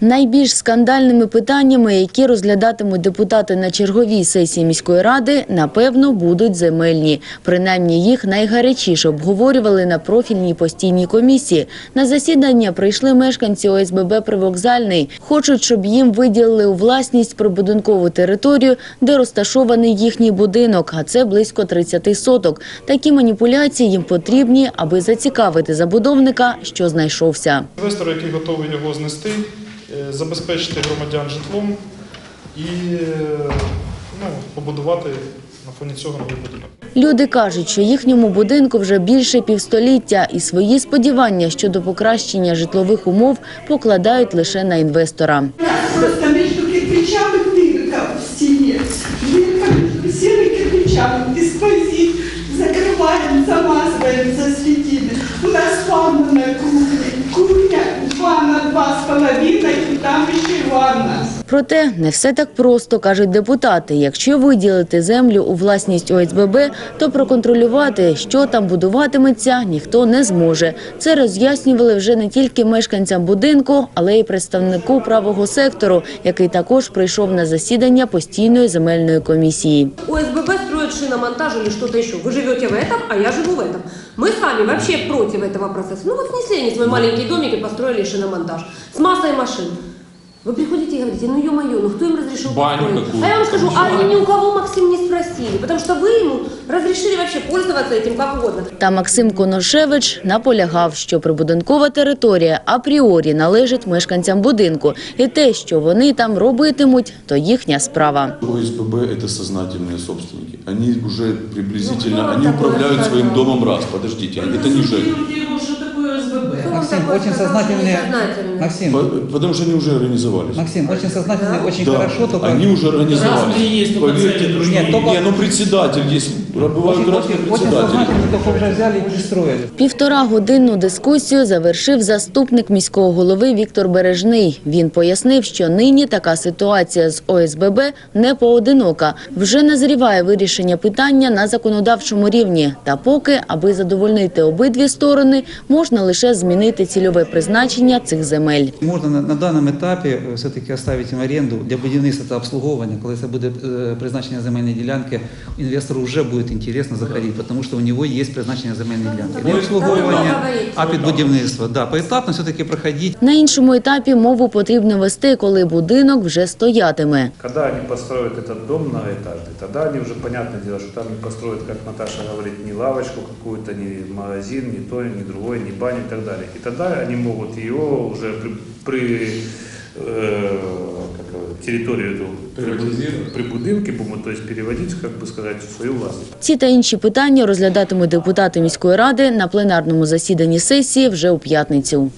Найбільш скандальними питаннями, які розглядатимуть депутати на черговій сесії міської ради, напевно, будуть земельні. Принаймні їх найгарячіше обговорювали на профільній постійній комісії. На засідання прийшли мешканці ОСББ «Привокзальний». Хочуть, щоб їм виділили у власність прибудинкову територію, де розташований їхній будинок, а це близько 30 соток. Такі маніпуляції їм потрібні, аби зацікавити забудовника, що знайшовся. Інвестор, який готовий його знести, забезпечити громадян житлом і ну, побудувати на фоні цього новий будинок. Люди кажуть, що їхньому будинку вже більше півстоліття і свої сподівання щодо покращення житлових умов покладають лише на інвестора. Проте не все так просто, кажуть депутати. Якщо виділити землю у власність ОСББ, то проконтролювати, що там будуватиметься, ніхто не зможе. Це роз'яснювали вже не тільки мешканцям будинку, але й представнику правого сектору, який також прийшов на засідання постійної земельної комісії. ОСББ строит шиномонтаж или что-то еще. Вы живете в этом, а я живу в этом. Мы с вами вообще против этого процесса. Ну вот снесли они свой маленький домик и построили шиномонтаж с массой машин. Вы приходите и говорите, ну ё-моё, ну кто им разрешил Баню построить? какую-то, А я вам скажу, а там они ни у кого, Максим, не спросили, потому что вы ему разрешили вообще пользоваться этим как угодно. Та Максим Коношевич наполягав, що прибудинкова територія апріорі належить мешканцям будинку, і те, що вони там робитимуть, то їхня справа. ОСББ – это сознательные собственники. Они уже Ну, приблизительно, кто они такое управляют сказал? своим домом раз. Подождите, это не ЖЭК. Кто вам Максим, такое очень сказал, что сознательные. Максим, По- Потому что они уже организовались. Максим, очень сознательные, очень Да, хорошо, только они уже организовались. Разные есть, только Поверьте, цели друзья, Нет, только- не, ну председатель есть, бывают очень, разные очень, очень председатели. сознательные, только уже взяли и пристроили. Півтора годинну дискусію завершив заступник міського голови Віктор Бережний. Він пояснив, що нині така ситуація з ОСББ не поодинока. Вже назріває вирішення питання на законодавчому рівні. Та поки, аби задовольнити обидві сторони, можна лише змінити цільове призначення цих земель. Можна на, на даному етапі е, все-таки оставити в оренду для будівництва та обслуговування, коли це буде е, призначення земельної ділянки, інвестору вже буде інтересно заходити, тому що у нього є призначення земельної ділянки. Не обслуговування, а під будівництво. Да, поетапно все-таки проходити. На іншому етапі мову потрібно вести, коли будинок вже стоятиме. Когда они построят этот дом многоэтажный, тогда они уже, понятное дело, что там не построят, как Наташа говорит, ни лавочку какую-то, ни магазин, ни то, ни другой, ни баню и так далее. И тогда они могут ее уже при, при э, как его, территорию эту прибудинки, при будинке, будем, то есть переводить, как бы сказать, в свою власність. Ці та інші питання розглядатимуть депутати міської ради на пленарному засіданні сесії вже у п'ятницю.